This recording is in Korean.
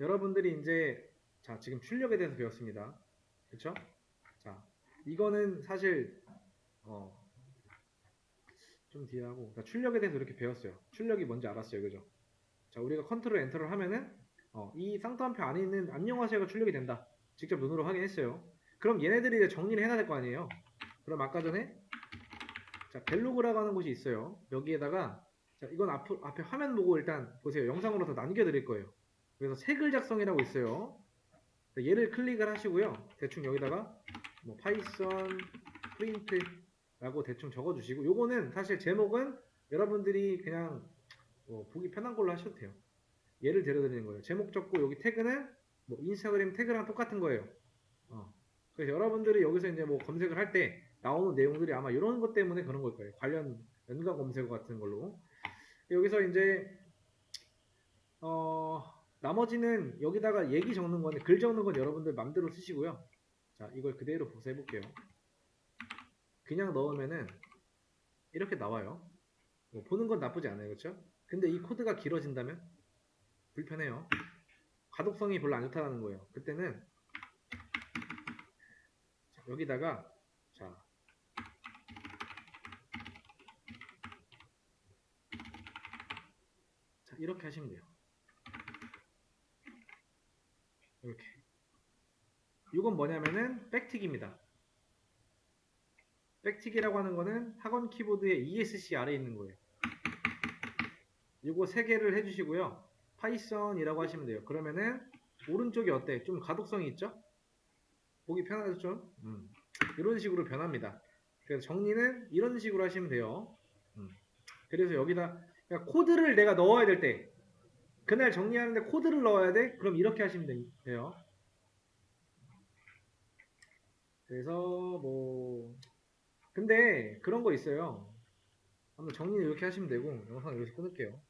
여러분들이 이제 자 지금 출력에 대해서 배웠습니다. 그렇죠? 자 이거는 사실 어, 좀 뒤에 하고 자, 출력에 대해서 이렇게 배웠어요. 출력이 뭔지 알았어요, 그죠? 자 우리가 컨트롤 엔터를 하면은 어, 이 쌍따옴표 안에 있는 안녕하세요가 출력이 된다. 직접 눈으로 확인했어요. 그럼 얘네들이 이제 정리를 해야 될 거 아니에요. 그럼 아까 전에 자 벨로그라고 하는 곳이 있어요. 여기에다가 자 이건 앞, 앞에 화면 보고 일단 보세요. 영상으로 더 남겨드릴 거예요. 그래서 색을 작성이라고 있어요. 자, 얘를 클릭을 하시고요. 대충 여기다가 뭐 파이썬 프린트라고 대충 적어주시고 요거는 사실 제목은 여러분들이 그냥 뭐 보기 편한 걸로 하셔도 돼요. 예를 들어드리는 거예요. 제목 적고 여기 태그는 뭐 인스타그램 태그랑 똑같은 거예요. 어. 그래서 여러분들이 여기서 이제 뭐 검색을 할 때 나오는 내용들이 아마 이런 것 때문에 그런 걸 거예요. 관련 연관 검색어 같은 걸로. 여기서 이제 어 나머지는 여기다가 얘기 적는 거는 글 적는 건 여러분들 맘대로 쓰시고요. 자 이걸 그대로 복사해 볼게요. 그냥 넣으면은 이렇게 나와요. 뭐 보는 건 나쁘지 않아요, 그렇죠? 근데 이 코드가 길어진다면 불편해요. 가독성이 별로 안 좋다는 거예요. 그때는 자, 여기다가 자 자, 이렇게 하시면 돼요. 이렇게. 이건 뭐냐면은 백틱입니다. 백틱이라고 하는 거는 학원 키보드에 ESC 아래에 있는 거예요. 이거 세 개를 해주시고요. 파이썬이라고 하시면 돼요. 그러면은 오른쪽이 어때? 좀 가독성이 있죠? 보기 편하죠? 좀? 음. 이런 식으로 변합니다. 그래서 정리는 이런 식으로 하시면 돼요. 음. 그래서 여기다 그러니까 코드를 내가 넣어야 될 때 그날 정리하는데 코드를 넣어야 돼? 그럼 이렇게 하시면 돼- 돼요. 그래서 뭐 근데 그런 거 있어요. 한번 정리는 이렇게 하시면 되고 영상 여기서 끊을게요.